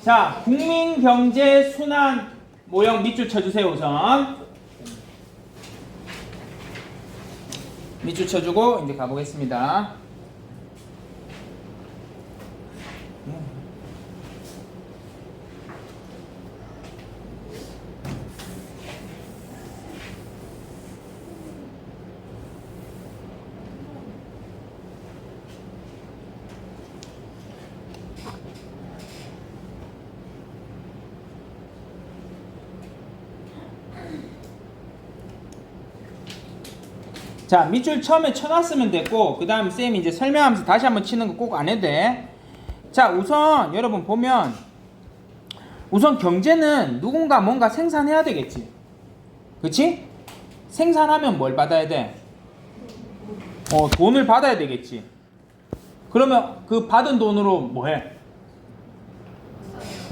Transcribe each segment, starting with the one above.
자, 국민 경제 순환 모형 밑줄 쳐주세요 우선. 밑줄 쳐주고 이제 가보겠습니다. 자, 밑줄 처음에 쳐놨으면 됐고, 그 다음 쌤이 이제 설명하면서 다시 한번 치는 거 꼭 안 해도 돼. 자, 우선 여러분 보면, 우선 경제는 누군가 뭔가 생산해야 되겠지. 그치? 생산하면 뭘 받아야 돼? 어, 돈을 받아야 되겠지. 그러면 그 받은 돈으로 뭐 해?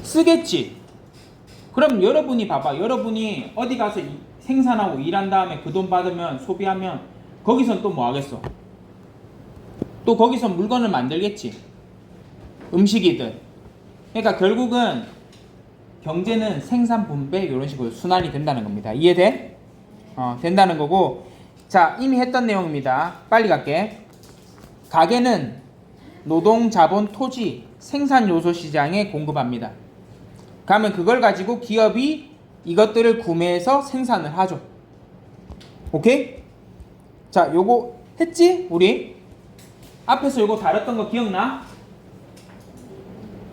쓰겠지. 그럼 여러분이 봐봐. 여러분이 어디 가서 이- 생산하고 일한 다음에 그 돈 받으면 소비하면 거기선 또 뭐 하겠어? 또 거기서 물건을 만들겠지. 음식이든. 그러니까 결국은 경제는 생산 분배 이런 식으로 순환이 된다는 겁니다. 이해돼? 어, 된다는 거고. 자, 이미 했던 내용입니다. 빨리 갈게. 가게는 노동, 자본, 토지, 생산 요소 시장에 공급합니다. 그러면 그걸 가지고 기업이 이것들을 구매해서 생산을 하죠. 오케이? 자, 요거 했지? 우리? 앞에서 요거 다뤘던 거 기억나?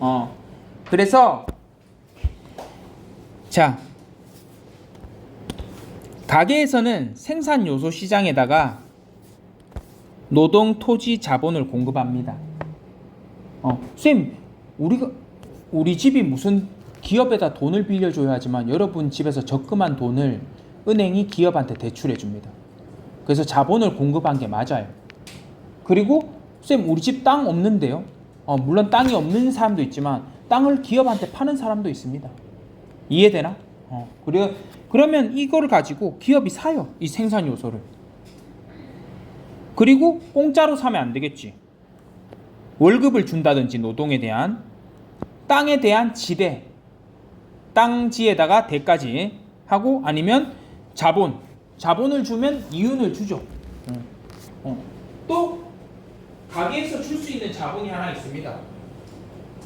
어. 그래서 자. 가게에서는 생산 요소 시장에다가 노동, 토지, 자본을 공급합니다. 어, 쌤, 우리가 우리 집이 무슨 기업에다 돈을 빌려줘야 하지만 여러분 집에서 적금한 돈을 은행이 기업한테 대출해 줍니다. 그래서 자본을 공급한 게 맞아요. 그리고 쌤 우리 집 땅 없는데요. 어, 물론 땅이 없는 사람도 있지만 땅을 기업한테 파는 사람도 있습니다. 이해되나? 어, 그래 그러면 이거를 가지고 기업이 사요. 이 생산 요소를. 그리고 공짜로 사면 안 되겠지. 월급을 준다든지 노동에 대한 땅에 대한 지대, 땅지에다가 대까지 하고 아니면 자본, 자본을 주면 이윤을 주죠. 어. 어. 또 가게에서 줄 수 있는 자본이 하나 있습니다.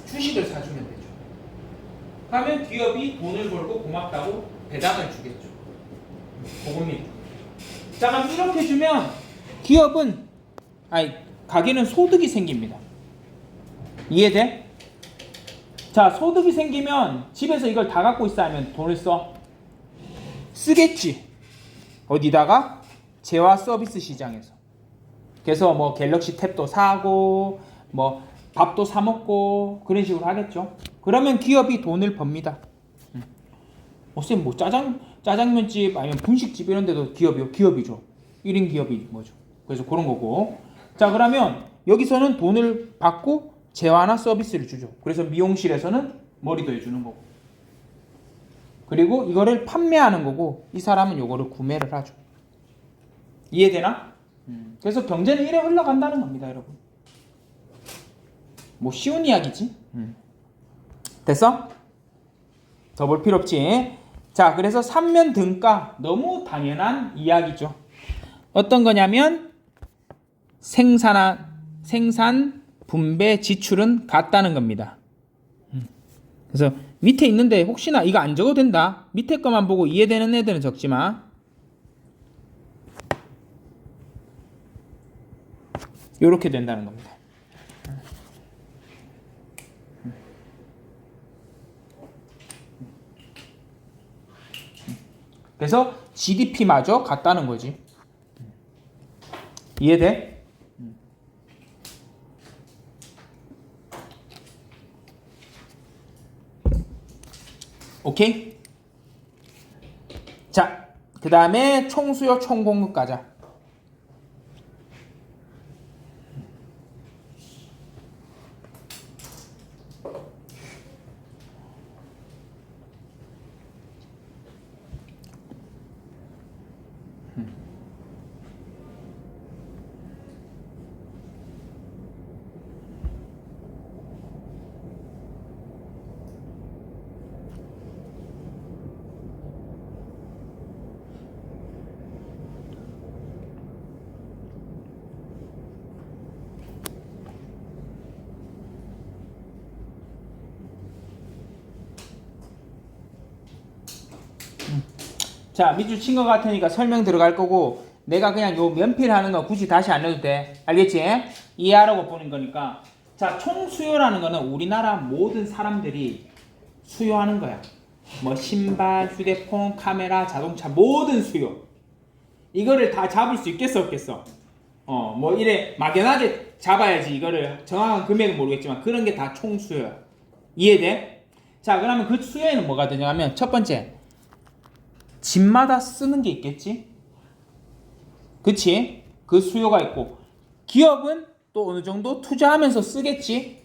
주식을 사주면 되죠. 하면 기업이 돈을 벌고 고맙다고 배당을 주겠죠. 그겁니다. 자, 그럼 이렇게 주면 기업은 아니 가게는 소득이 생깁니다. 이해돼? 자, 소득이 생기면 집에서 이걸 다 갖고 있어 하면 돈을 써. 쓰겠지. 어디다가? 재화 서비스 시장에서. 그래서 뭐 갤럭시 탭도 사고 뭐 밥도 사 먹고 그런 식으로 하겠죠. 그러면 기업이 돈을 법니다. 음. 어, 쌤, 뭐 짜장 짜장면집 아니면 분식집 이런 데도 기업이요. 기업이죠. 1인 기업이 뭐죠. 그래서 그런 거고. 자, 그러면 여기서는 돈을 받고 재화나 서비스를 주죠. 그래서 미용실에서는 머리도 해주는 거고. 그리고 이거를 판매하는 거고 이 사람은 이거를 구매를 하죠. 이해되나? 음. 그래서 경제는 이래 흘러간다는 겁니다, 여러분. 뭐 쉬운 이야기지. 음. 됐어? 더 볼 필요 없지. 자, 그래서 삼면 등가 너무 당연한 이야기죠. 어떤 거냐면 생산 생산 분배 지출은 같다는 겁니다. 음. 그래서 밑에 있는데 혹시나 이거 안 적어도 된다. 밑에 것만 보고 이해되는 애들은 적지 마. 이렇게 된다는 겁니다. 그래서 GDP마저 같다는 거지. 이해돼? 오케이? 자, 그 다음에 총수요 총공급 가자. 자 밑줄 친 것 같으니까 설명 들어갈 거고 내가 그냥 요 면필하는 거 굳이 다시 안 해도 돼. 알겠지? 이해하라고 보는 거니까. 자 총 수요라는 거는 우리나라 모든 사람들이 수요하는 거야. 뭐 신발, 휴대폰, 카메라, 자동차 모든 수요. 이거를 다 잡을 수 있겠어 없겠어? 어 뭐 이래. 막연하게 잡아야지. 이거를 정확한 금액은 모르겠지만 그런 게 다 총수요야. 이해돼? 자 그러면 그 수요에는 뭐가 되냐면 첫 번째 집마다 쓰는 게 있겠지? 그치? 그 수요가 있고 기업은 또 어느 정도 투자하면서 쓰겠지?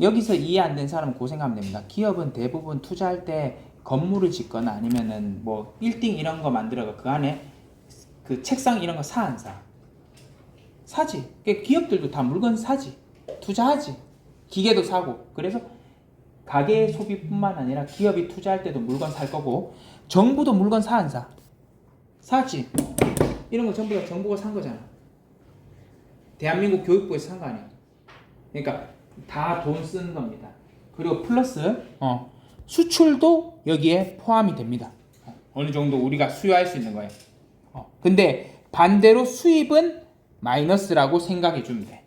여기서 이해 안 된 사람은 고생하면 됩니다. 기업은 대부분 투자할 때 건물을 짓거나 아니면은 뭐 빌딩 이런 거 만들어가 그 안에 그 책상 이런 거 사 안 사? 사지. 그러니까 기업들도 다 물건 사지. 투자하지. 기계도 사고. 그래서 가계 소비뿐만 아니라 기업이 투자할 때도 물건 살 거고 정부도 물건 사 안 사? 사지. 이런 거 전부 다 정부가 산 거잖아. 대한민국 교육부에서 산 거 아니야. 그러니까 다 돈 쓰는 겁니다. 그리고 플러스 어, 수출도 여기에 포함이 됩니다. 어, 어느 정도 우리가 수요할 수 있는 거예요. 어, 근데 반대로 수입은 마이너스라고 생각해 주면 돼.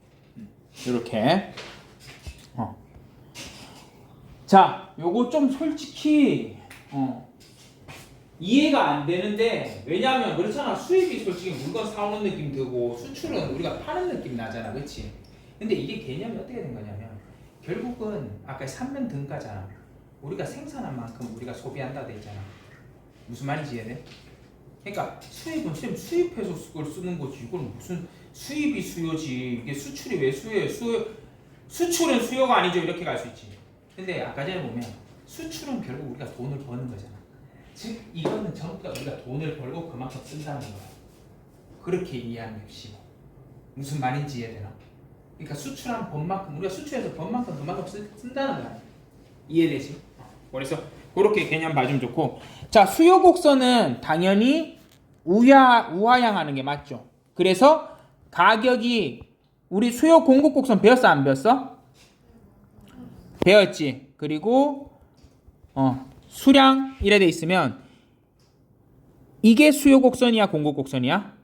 이렇게. 어. 자, 요거 좀 솔직히 어, 이해가 안 되는데 왜냐하면 그렇잖아 수입이 솔직히 물건 사오는 느낌 들고 수출은 우리가 파는 느낌 나잖아, 그렇지? 근데 이게 개념이 어떻게 된 거냐면 결국은 아까 삼면 등가잖아. 우리가 생산한 만큼 우리가 소비한다 돼 있잖아. 무슨 말인지 이해돼? 그러니까 수입은 수입 수입해서 그걸 쓰는 거지. 이건 무슨 수입이 수요지. 이게 수출이 왜 수요예요? 수요 수출은 수요가 아니죠. 이렇게 갈 수 있지. 근데 아까 전에 보면 수출은 결국 우리가 돈을 버는 거잖아. 즉 이거는 전부 다 우리가 돈을 벌고 그만큼 쓴다는 거야. 그렇게 이해하면 쉽고 무슨 말인지 이해되나? 그러니까 수출한 번만큼 우리가 수출해서 번만큼 그만큼 쓰, 쓴다는 거야. 이해되지? 어, 그래서 그렇게 개념 봐주면 좋고 자 수요 곡선은 당연히 우하 우하향하는 게 맞죠. 그래서 가격이 우리 수요 공급 곡선 배웠어 안 배웠어? 배웠지. 그리고 어 수량 이래 돼 있으면 이게 수요 곡선이야 공급 곡선이야?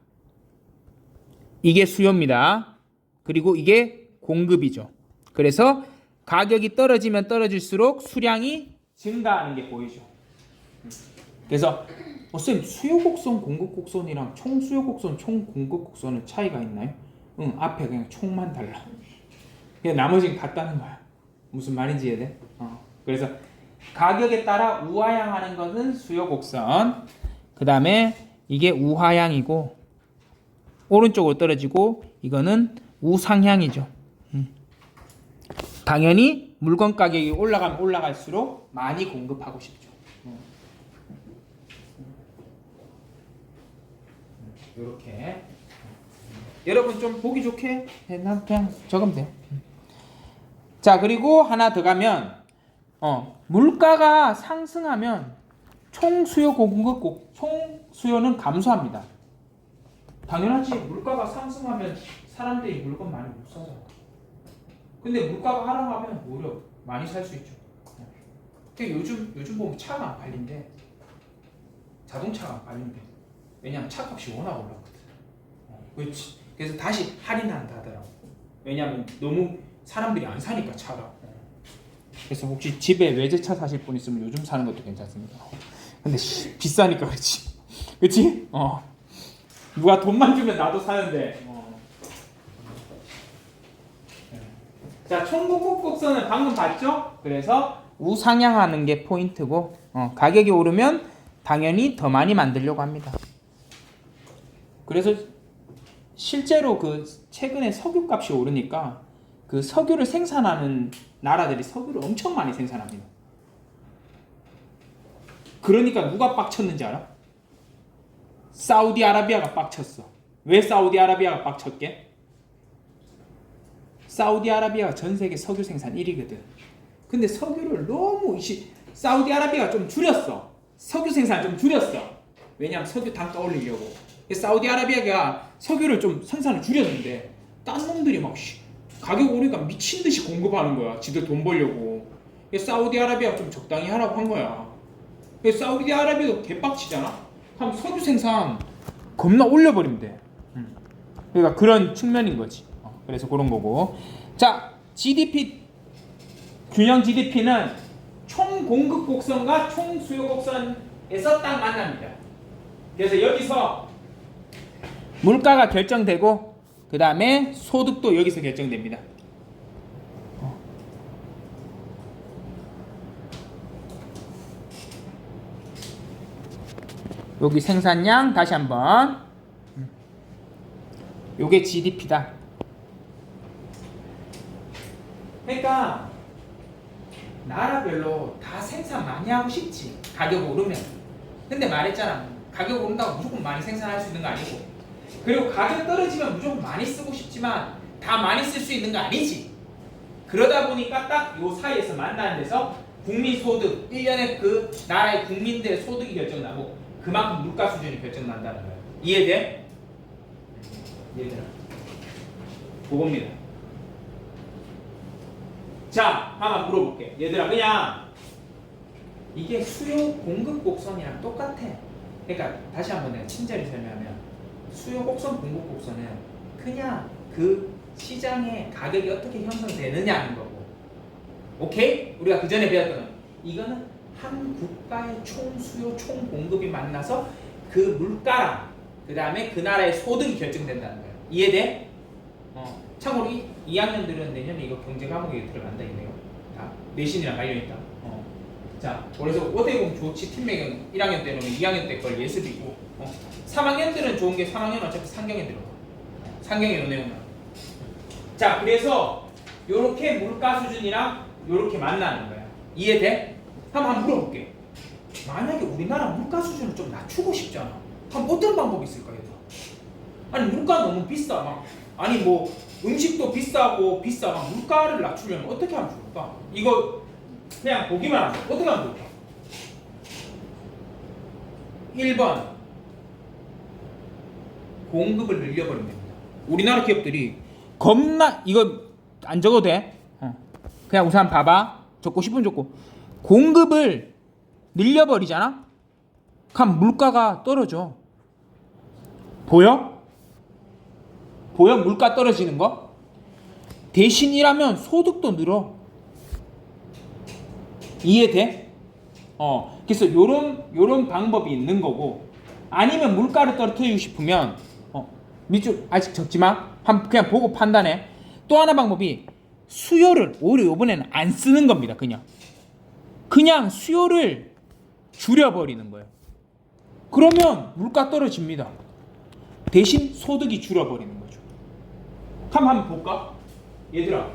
이게 수요입니다. 그리고 이게 공급이죠. 그래서 가격이 떨어지면 떨어질수록 수량이 증가하는 게 보이죠. 그래서 어, 쌤 수요 곡선 공급 곡선이랑 총 수요 곡선 총 공급 곡선은 차이가 있나요? 응 앞에 그냥 총만 달라. 그냥 나머지는 같다는 거야. 무슨 말인지 이해돼? 어. 그래서 가격에 따라 우하향하는 것은 수요 곡선. 그 다음에 이게 우하향이고 오른쪽으로 떨어지고 이거는 우상향이죠. 음. 당연히 물건 가격이 올라가면 올라갈수록 많이 공급하고 싶죠. 이렇게 여러분 좀 보기 좋게 그냥 적으면 돼요. 자 그리고 하나 더 가면 어, 물가가 상승하면 총 수요 공급 고- 총 수요는 감소합니다. 당연하지 물가가 상승하면 사람들이 물건 많이 못 사잖아. 근데 물가가 하락하면 오히려 많이 살 수 있죠. 근데 요즘 요즘 보면 차가 안 팔린대. 자동차가 안 팔린대. 왜냐면 차 값이 워낙 올랐거든. 어, 그렇지. 그래서 다시 할인한다 하더라고. 왜냐면 너무 사람들이 안 사니까 차가. 어. 그래서 혹시 집에 외제차 사실 분 있으면 요즘 사는 것도 괜찮습니다. 근데 씨, 비싸니까 그렇지. 그렇지? 어. 누가 돈만 주면 나도 사는데. 어. 자, 총공급 곡선은 방금 봤죠? 그래서 우상향하는 게 포인트고 어, 가격이 오르면 당연히 더 많이 만들려고 합니다. 그래서 실제로 그 최근에 석유 값이 오르니까 그 석유를 생산하는 나라들이 석유를 엄청 많이 생산합니다. 그러니까 누가 빡쳤는지 알아? 사우디아라비아가 빡쳤어. 왜 사우디아라비아가 빡쳤게? 사우디아라비아가 전 세계 석유 생산 1위거든. 근데 석유를 너무 이시 사우디아라비아가 좀 줄였어. 석유 생산 좀 줄였어. 왜냐면 석유 단가 올리려고. 사우디아라비아가 석유를 좀 생산을 줄였는데 딴 놈들이 막 씨, 가격 오르니까 미친 듯이 공급하는 거야. 지들 돈 벌려고. 사우디아라비아 좀 적당히 하라고 한 거야. 사우디아라비아도 개빡치잖아. 그럼 석유 생산 겁나 올려버리면 돼. 음. 그러니까 그런 측면인 거지. 어, 그래서 그런 거고. 자, GDP 균형 GDP는 총 공급 곡선과 총 수요 곡선에서 딱 만납니다. 그래서 여기서 물가가 결정되고 그 다음에 소득도 여기서 결정됩니다. 어. 여기 생산량 다시 한번 음. 요게 GDP다. 그러니까 나라별로 다 생산 많이 하고 싶지 가격 오르면 근데 말했잖아 가격 오른다고 무조건 많이 생산할 수 있는 거 아니고 그리고 가격 떨어지면 무조건 많이 쓰고 싶지만 다 많이 쓸 수 있는 거 아니지 그러다 보니까 딱 요 사이에서 만나는 데서 국민 소득 1년에 그 나라의 국민들의 소득이 결정나고 그만큼 물가 수준이 결정난다는 거예요 이해돼? 얘들아 그겁니다 자, 하나 물어볼게. 얘들아, 그냥 이게 수요 공급 곡선이랑 똑같아. 그러니까 다시 한번 내가 친절히 설명하면 수요 곡선, 공급 곡선은 그냥 그 시장의 가격이 어떻게 형성되느냐는 거고. 오케이? 우리가 그 전에 배웠던 건 이거는 한 국가의 총 수요, 총 공급이 만나서 그 물가랑 그 다음에 그 나라의 소득이 결정된다는 거예요. 이해돼? 어. 참고로 이 2학년들은 내년에 이거 경제 과목에 들어간다 이네요. 다 내신이랑 관련 있다. 어. 자, 그래서 보면 좋지 팀맥은 1학년 때는 2학년 때 걸 예습이 있고 어. 3학년들은 좋은 게 3학년 어차피 상경에 들어가. 상경에 요 내용 나. 자, 그래서 요렇게 물가 수준이랑 요렇게 만나는 거야. 이해돼? 한번 한번 물어볼게. 만약에 우리나라 물가 수준을 좀 낮추고 싶잖아. 그럼 어떤 방법이 있을까, 얘들아? 아니 물가 너무 비싸 막 아니 뭐 음식도 비싸고 비싸 막 물가를 낮추려면 어떻게 하면 좋을까? 이거 그냥 보기만 하자 어떻게 하면 좋을까? 1번 공급을 늘려버리면 됩니다 우리나라 기업들이 겁나 이거 안 적어도 돼 어. 그냥 우선 봐봐 적고 싶으면 적고 공급을 늘려버리잖아? 그럼 물가가 떨어져 보여? 보여? 물가 떨어지는 거? 대신이라면 소득도 늘어. 이해돼? 어, 그래서 요런 요런 방법이 있는 거고 아니면 물가를 떨어뜨리고 싶으면 어, 밑줄 아직 적지 마. 한 그냥 보고 판단해. 또 하나 방법이 수요를 오히려 이번에는 안 쓰는 겁니다. 그냥 그냥 수요를 줄여버리는 거예요. 그러면 물가 떨어집니다. 대신 소득이 줄어버리는 거죠. 그럼 한번 볼까? 얘들아,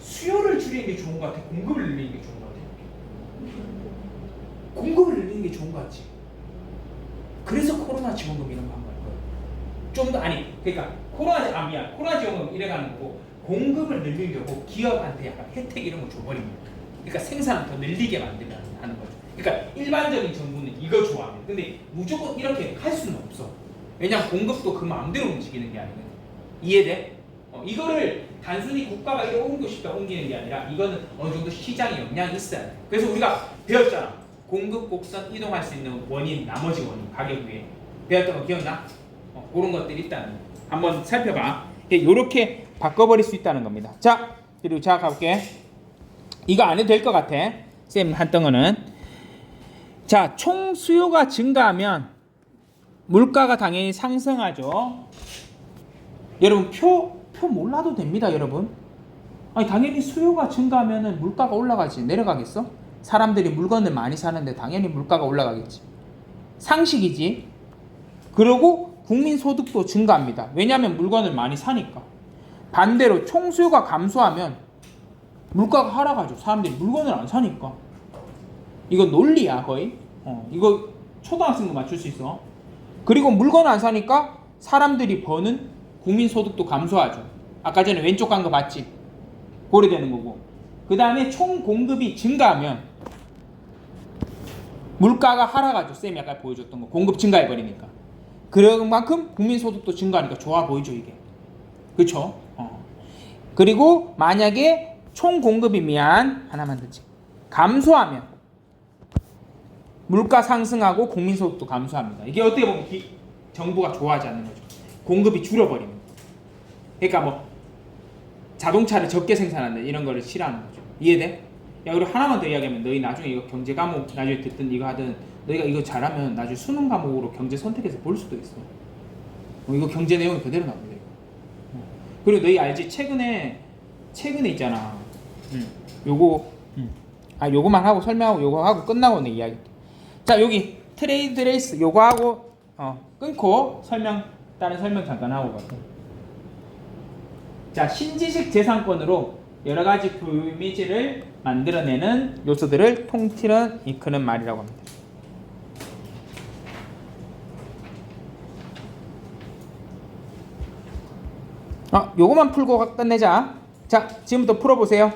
수요를 줄이는 게 좋은 것 같아? 공급을 늘리는 게 좋은 것 같아? 공급을 늘리는 게 좋은 것 같지? 그래서 코로나 지원금 이런 거. 좀 더 아니, 그러니까 코로나 아 미안, 코로나 지원금 이래가는 거고 공급을 늘리려고 기업한테 약간 혜택 이런 거 줘버리는 거야. 그러니까 생산을 더 늘리게 만들면 하는 거죠. 그러니까 일반적인 정부는 이거 좋아해. 근데 무조건 이렇게 할 수는 없어. 왜냐면 공급도 그 마음대로 움직이는 게 아니거든. 이해돼? 어, 이거를 단순히 국가가 이렇게 옮기고 싶다 옮기는 게 아니라 이거는 어느 정도 시장에 영향이 있어야 돼. 그래서 우리가 배웠잖아. 공급 곡선 이동할 수 있는 원인, 나머지 원인, 가격 위에. 배웠던 거 기억나? 어, 그런 것들이 있다는 거. 한번 살펴봐. 이렇게 바꿔버릴 수 있다는 겁니다. 자, 그리고 자 가볼게. 이거 안 해도 될 것 같아. 쌤 했던 거는. 자, 총 수요가 증가하면 물가가 당연히 상승하죠. 여러분 표, 표 몰라도 됩니다, 여러분. 아니 당연히 수요가 증가하면 물가가 올라가지 내려가겠어? 사람들이 물건을 많이 사는데 당연히 물가가 올라가겠지. 상식이지. 그리고 국민 소득도 증가합니다. 왜냐하면 물건을 많이 사니까. 반대로 총 수요가 감소하면 물가가 하락하죠. 사람들이 물건을 안 사니까. 이거 논리야 거의. 어, 이거 초등학생도 맞출 수 있어. 그리고 물건 안 사니까 사람들이 버는 국민 소득도 감소하죠. 아까 전에 왼쪽 간거 봤지? 고려되는 거고. 그 다음에 총 공급이 증가하면 물가가 하락하죠. 쌤이 아까 보여줬던 거. 공급 증가해 버리니까. 그런 만큼 국민 소득도 증가하니까 좋아 보이죠 이게. 그렇죠? 어. 그리고 만약에 총 공급이 미안 하나만 더지 감소하면 물가 상승하고 국민 소득도 감소합니다. 이게 어떻게 보면 기- 정부가 좋아하지 않는 거죠. 공급이 줄어버립니다. 그러니까 뭐 자동차를 적게 생산한다 이런 거를 싫어하는 거죠. 이해돼? 야 그리고 하나만 더 이야기하면 너희 나중에 이거 경제 과목 나중에 듣든 이거 하든 너희가 이거 잘하면 나중에 수능 과목으로 경제 선택해서 볼 수도 있어. 어, 이거 경제 내용이 그대로 나옵니다. 어. 그리고 너희 알지? 최근에 최근에 있잖아. 음, 요거 음. 아 요거만 하고 설명하고 요거 하고 끝나고 내 이야기. 자 여기 트레이드 레이스 요거 하고 어, 끊고 설명 다른 설명 잠깐 하고 갈게. 자 신지식 재산권으로 여러 가지 불미지를 만들어내는 요소들을 통틀은 이끄는 말이라고 합니다. 아, 요거만 풀고 끝내자. 자, 지금부터 풀어보세요.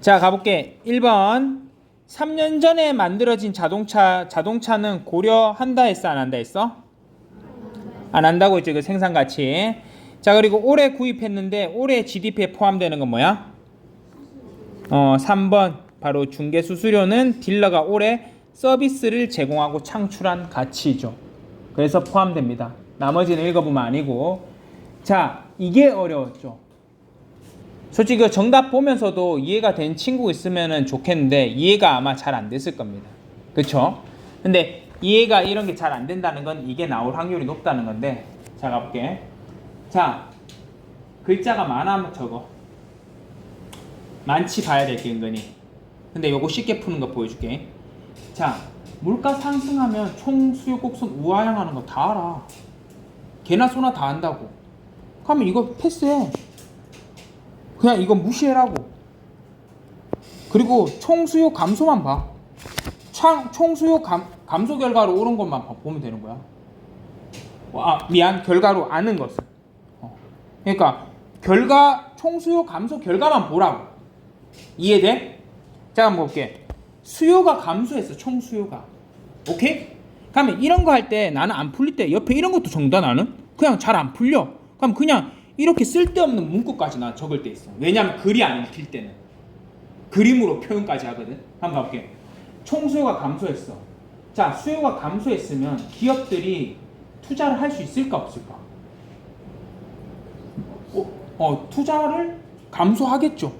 자, 가볼게. 1번. 3년 전에 만들어진 자동차, 자동차는 고려한다 했어? 안 한다 했어? 안 한다고 했죠. 그 생산 가치. 자, 그리고 올해 구입했는데 올해 GDP에 포함되는 건 뭐야? 어, 3번. 바로 중개 수수료는 딜러가 올해 서비스를 제공하고 창출한 가치죠. 그래서 포함됩니다. 나머지는 읽어보면 아니고. 자, 이게 어려웠죠. 솔직히 그 정답 보면서도 이해가 된 친구 있으면 좋겠는데 이해가 아마 잘 안 됐을 겁니다. 그쵸? 근데 이해가 이런 게 잘 안 된다는 건 이게 나올 확률이 높다는 건데 자 가볼게. 자 글자가 많아 적어. 많지 봐야 될게 은근히. 근데 요거 쉽게 푸는 거 보여줄게. 자 물가 상승하면 총 수요 곡선 우하향하는 거 다 알아. 개나 소나 다 안다고. 그러면 이거 패스해. 그냥 이거 무시해라고. 그리고 총 수요 감소만 봐. 창, 총수요 감, 감소 결과로 오른 것만 봐- 보면 되는 거야. 어, 아, 미안. 결과로 아는 것을. 어. 그러니까 결과 총수요 감소 결과만 보라고. 이해돼? 자, 한번 볼게. 수요가 감소했어. 총 수요가. 오케이? 그러면 이런 거 할 때 나는 안 풀릴 때 옆에 이런 것도 정다 나는 그냥 잘 안 풀려. 그럼 그냥 이렇게 쓸데없는 문구까지 나 적을 때 있어. 왜냐면 글이 안 읽힐 때는 그림으로 표현까지 하거든. 한번 가볼게. 총 수요가 감소했어. 자, 수요가 감소했으면 기업들이 투자를 할 수 있을까 없을까? 어, 어, 투자를 감소하겠죠.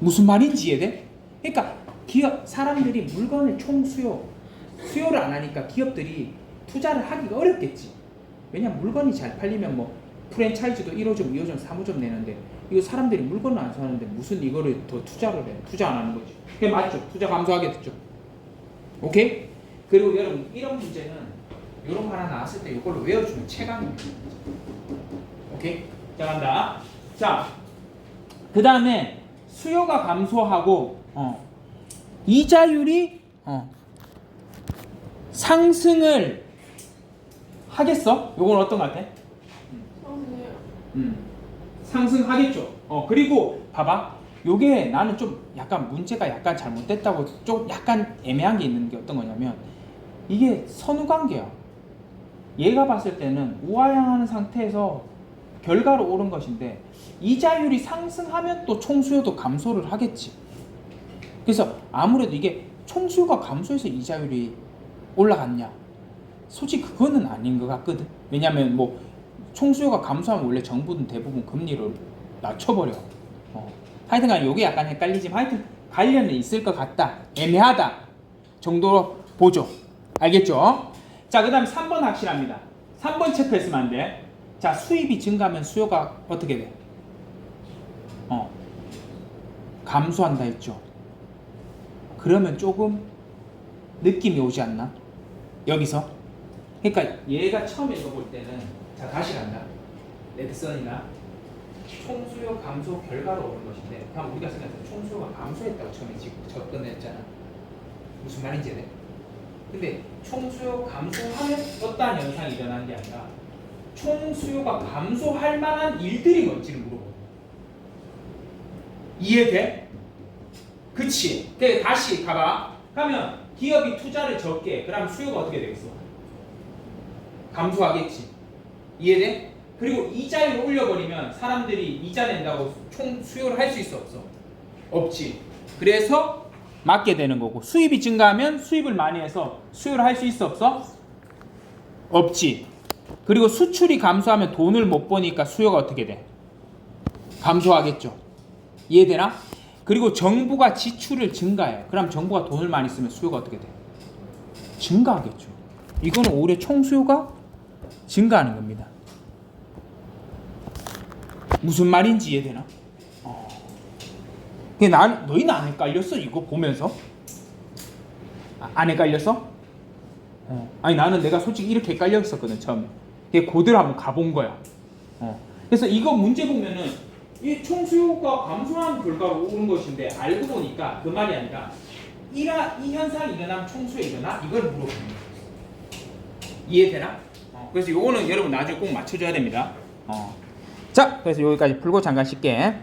무슨 말인지 이해돼? 그러니까 기업 사람들이 물건을 총 수요 수요를 안 하니까 기업들이 투자를 하기가 어렵겠지. 왜냐면 물건이 잘 팔리면 뭐 프랜차이즈도 1호점, 2호점, 3호점 내는데 이거 사람들이 물건을 안 사는데 무슨 이거를 더 투자를 해? 투자 안 하는 거지. 그게 맞죠? 투자 감소하겠죠. 오케이? 그리고 여러분 이런 문제는 이런 거 하나 나왔을 때 이걸로 외워주면 최강입니다. 오케이? 자 간다. 자, 그 다음에 수요가 감소하고 어, 이자율이 어, 상승을 하겠어? 요건 어떤 것 같아? 음, 상승하겠죠. 어 그리고 봐봐. 요게 나는 좀 약간 문제가 약간 잘못됐다고 좀 약간 애매한 게 있는 게 어떤 거냐면 이게 선후 관계야. 얘가 봤을 때는 우하향하는 상태에서 결과로 오른 것인데 이자율이 상승하면 또 총수요도 감소를 하겠지. 그래서 아무래도 이게 총수요가 감소해서 이자율이 올라갔냐? 솔직히 그거는 아닌 것 같거든. 왜냐면 뭐 총수요가 감소하면 원래 정부는 대부분 금리를 낮춰버려. 어. 하여튼간 이게 약간 헷갈리지만 하여튼 관련은 있을 것 같다. 애매하다 정도로 보죠. 알겠죠? 자, 그 다음에 3번 확실합니다. 3번 체크했으면 안 돼. 자, 수입이 증가하면 수요가 어떻게 돼? 어. 감소한다 했죠. 그러면 조금 느낌이 오지 않나? 여기서? 그러니까 얘가 처음 읽어볼 때는 자 다시 간다. 레드선이나 총수요 감소 결과로 오는 것인데 그럼 우리가 생각할 때 총수요가 감소했다고 처음에 접근했잖아. 무슨 말인지 알 근데 총수요 감소하면 어떠한 현상이 일어나는 게 아니라 총수요가 감소할 만한 일들이 뭔지를 물어보는. 이해돼? 그치? 그 다시 가봐. 그러면 기업이 투자를 적게 그럼 수요가 어떻게 되겠어? 감소하겠지. 이해돼? 그 그리고 이자율 올려버리면 사람들이 이자 낸다고 총 수요를 할 수 있어 없어? 없지. 그래서 맞게 되는 거고 수입이 증가하면 수입을 많이 해서 수요를 할 수 있어 없어? 없지. 그리고 수출이 감소하면 돈을 못 버니까 수요가 어떻게 돼? 감소하겠죠. 이해되나? 그리고 정부가 지출을 증가해. 그럼 정부가 돈을 많이 쓰면 수요가 어떻게 돼? 증가하겠죠. 이거는 올해 총 수요가 증가하는 겁니다. 무슨 말인지 이해되나? 어. 근데 난 너희는 안 헷갈렸어 이거 보면서? 아, 안 헷갈렸어? 어. 아니 나는 내가 솔직히 이렇게 헷갈렸었거든 처음에. 그게 고대로 한번 가본 거야. 어. 그래서 이거 문제 보면은 이 총수요가 감소한 결과로 오는 것인데 알고 보니까 그 말이 아니라 이라, 이 현상이 일어나면 총수에 일어나 이걸 거야. 이해되나? 어, 그래서 요거는 여러분 나중에 꼭 맞춰줘야 됩니다. 어. 자, 그래서 여기까지 풀고 잠깐 쉴게.